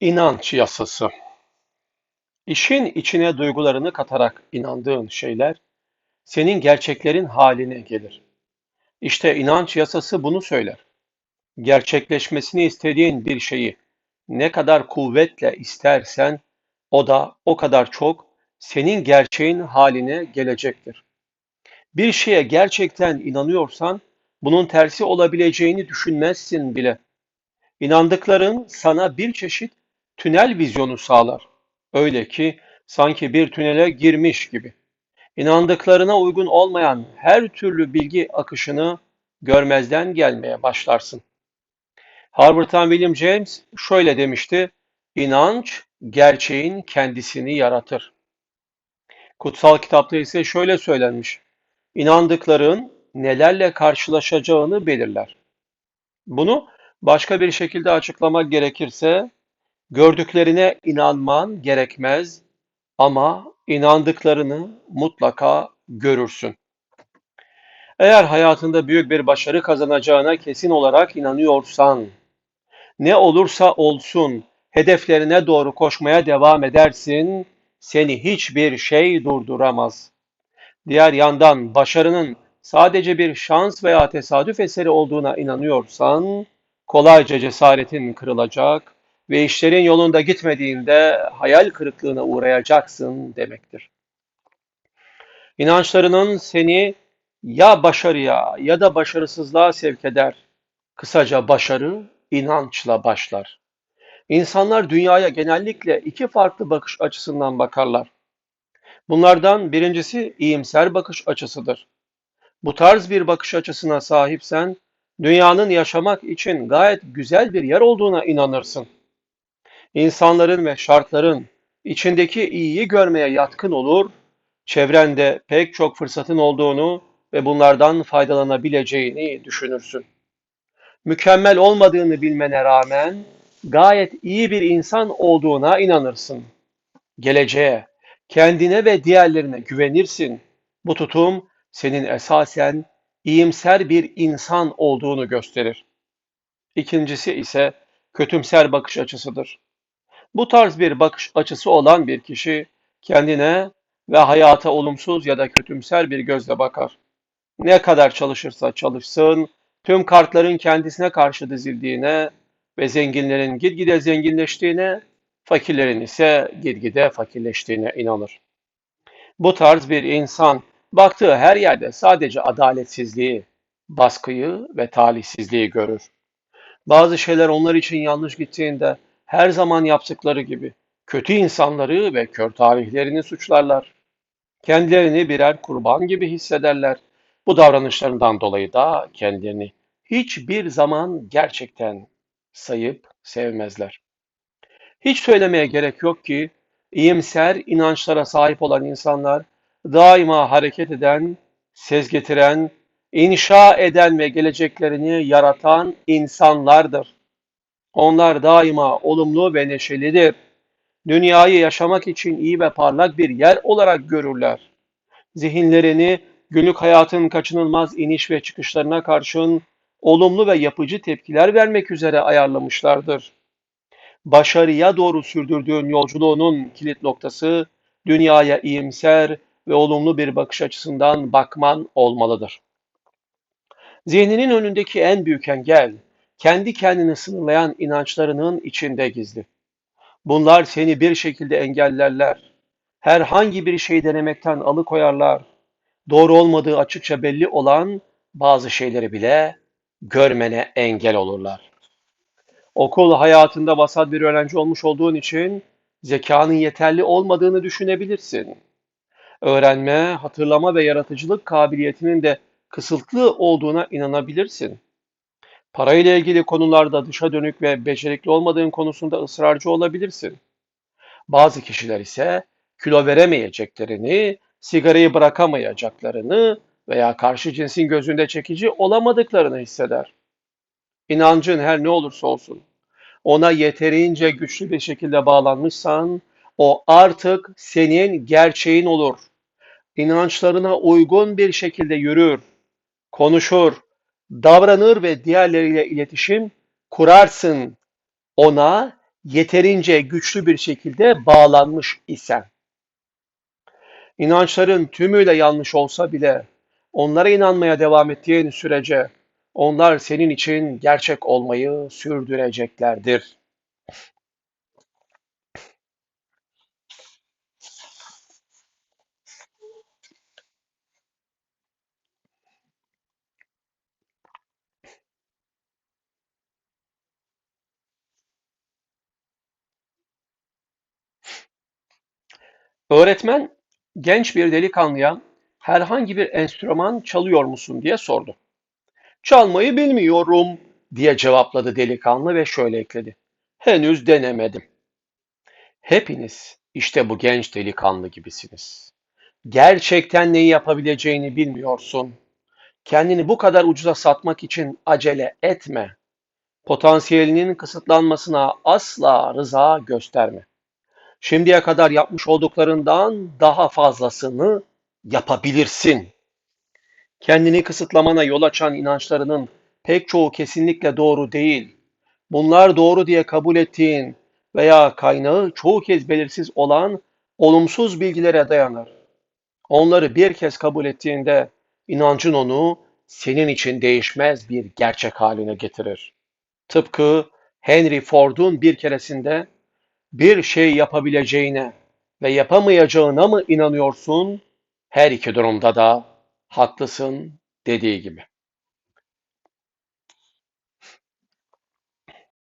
İnanç yasası. İşin içine duygularını katarak inandığın şeyler senin gerçeklerin haline gelir. İşte inanç yasası bunu söyler. Gerçekleşmesini istediğin bir şeyi ne kadar kuvvetle istersen o da o kadar çok senin gerçeğin haline gelecektir. Bir şeye gerçekten inanıyorsan bunun tersi olabileceğini düşünmezsin bile. İnandıkların sana bir çeşit tünel vizyonu sağlar. Öyle ki sanki bir tünele girmiş gibi. İnandıklarına uygun olmayan her türlü bilgi akışını görmezden gelmeye başlarsın. Harvard'tan William James şöyle demişti: İnanç gerçeğin kendisini yaratır. Kutsal kitapta ise şöyle söylenmiş: İnandıkların nelerle karşılaşacağını belirler. Bunu başka bir şekilde açıklamak gerekirse Gördüklerine inanman gerekmez ama inandıklarını mutlaka görürsün. Eğer hayatında büyük bir başarı kazanacağına kesin olarak inanıyorsan, ne olursa olsun hedeflerine doğru koşmaya devam edersin, seni hiçbir şey durduramaz. Diğer yandan başarının sadece bir şans veya tesadüf eseri olduğuna inanıyorsan, kolayca cesaretin kırılacak ve işlerin yolunda gitmediğinde hayal kırıklığına uğrayacaksın demektir. İnançlarının seni ya başarıya ya da başarısızlığa sevk eder. Kısaca başarı inançla başlar. İnsanlar dünyaya genellikle iki farklı bakış açısından bakarlar. Bunlardan birincisi iyimser bakış açısıdır. Bu tarz bir bakış açısına sahipsen, dünyanın yaşamak için gayet güzel bir yer olduğuna inanırsın insanların ve şartların içindeki iyiyi görmeye yatkın olur, çevrende pek çok fırsatın olduğunu ve bunlardan faydalanabileceğini düşünürsün. Mükemmel olmadığını bilmene rağmen gayet iyi bir insan olduğuna inanırsın. Geleceğe, kendine ve diğerlerine güvenirsin. Bu tutum senin esasen iyimser bir insan olduğunu gösterir. İkincisi ise kötümser bakış açısıdır. Bu tarz bir bakış açısı olan bir kişi kendine ve hayata olumsuz ya da kötümser bir gözle bakar. Ne kadar çalışırsa çalışsın, tüm kartların kendisine karşı dizildiğine ve zenginlerin gitgide zenginleştiğine, fakirlerin ise gitgide fakirleştiğine inanır. Bu tarz bir insan baktığı her yerde sadece adaletsizliği, baskıyı ve talihsizliği görür. Bazı şeyler onlar için yanlış gittiğinde her zaman yaptıkları gibi kötü insanları ve kör tarihlerini suçlarlar. Kendilerini birer kurban gibi hissederler. Bu davranışlarından dolayı da kendilerini hiçbir zaman gerçekten sayıp sevmezler. Hiç söylemeye gerek yok ki iyimser inançlara sahip olan insanlar daima hareket eden, ses getiren, inşa eden ve geleceklerini yaratan insanlardır. Onlar daima olumlu ve neşelidir. Dünyayı yaşamak için iyi ve parlak bir yer olarak görürler. Zihinlerini günlük hayatın kaçınılmaz iniş ve çıkışlarına karşın olumlu ve yapıcı tepkiler vermek üzere ayarlamışlardır. Başarıya doğru sürdürdüğün yolculuğunun kilit noktası dünyaya iyimser ve olumlu bir bakış açısından bakman olmalıdır. Zihninin önündeki en büyük engel kendi kendini sınırlayan inançlarının içinde gizli. Bunlar seni bir şekilde engellerler. Herhangi bir şey denemekten alıkoyarlar. Doğru olmadığı açıkça belli olan bazı şeyleri bile görmene engel olurlar. Okul hayatında vasat bir öğrenci olmuş olduğun için zekanın yeterli olmadığını düşünebilirsin. Öğrenme, hatırlama ve yaratıcılık kabiliyetinin de kısıtlı olduğuna inanabilirsin. Parayla ilgili konularda dışa dönük ve becerikli olmadığın konusunda ısrarcı olabilirsin. Bazı kişiler ise kilo veremeyeceklerini, sigarayı bırakamayacaklarını veya karşı cinsin gözünde çekici olamadıklarını hisseder. İnancın her ne olursa olsun, ona yeterince güçlü bir şekilde bağlanmışsan, o artık senin gerçeğin olur. İnançlarına uygun bir şekilde yürür, konuşur, davranır ve diğerleriyle iletişim kurarsın. Ona yeterince güçlü bir şekilde bağlanmış isen. İnançların tümüyle yanlış olsa bile onlara inanmaya devam ettiğin sürece onlar senin için gerçek olmayı sürdüreceklerdir. Öğretmen genç bir delikanlıya herhangi bir enstrüman çalıyor musun diye sordu. Çalmayı bilmiyorum diye cevapladı delikanlı ve şöyle ekledi. Henüz denemedim. Hepiniz işte bu genç delikanlı gibisiniz. Gerçekten neyi yapabileceğini bilmiyorsun. Kendini bu kadar ucuza satmak için acele etme. Potansiyelinin kısıtlanmasına asla rıza gösterme. Şimdiye kadar yapmış olduklarından daha fazlasını yapabilirsin. Kendini kısıtlamana yol açan inançlarının pek çoğu kesinlikle doğru değil. Bunlar doğru diye kabul ettiğin veya kaynağı çoğu kez belirsiz olan olumsuz bilgilere dayanır. Onları bir kez kabul ettiğinde inancın onu senin için değişmez bir gerçek haline getirir. Tıpkı Henry Ford'un bir keresinde bir şey yapabileceğine ve yapamayacağına mı inanıyorsun? Her iki durumda da haklısın dediği gibi.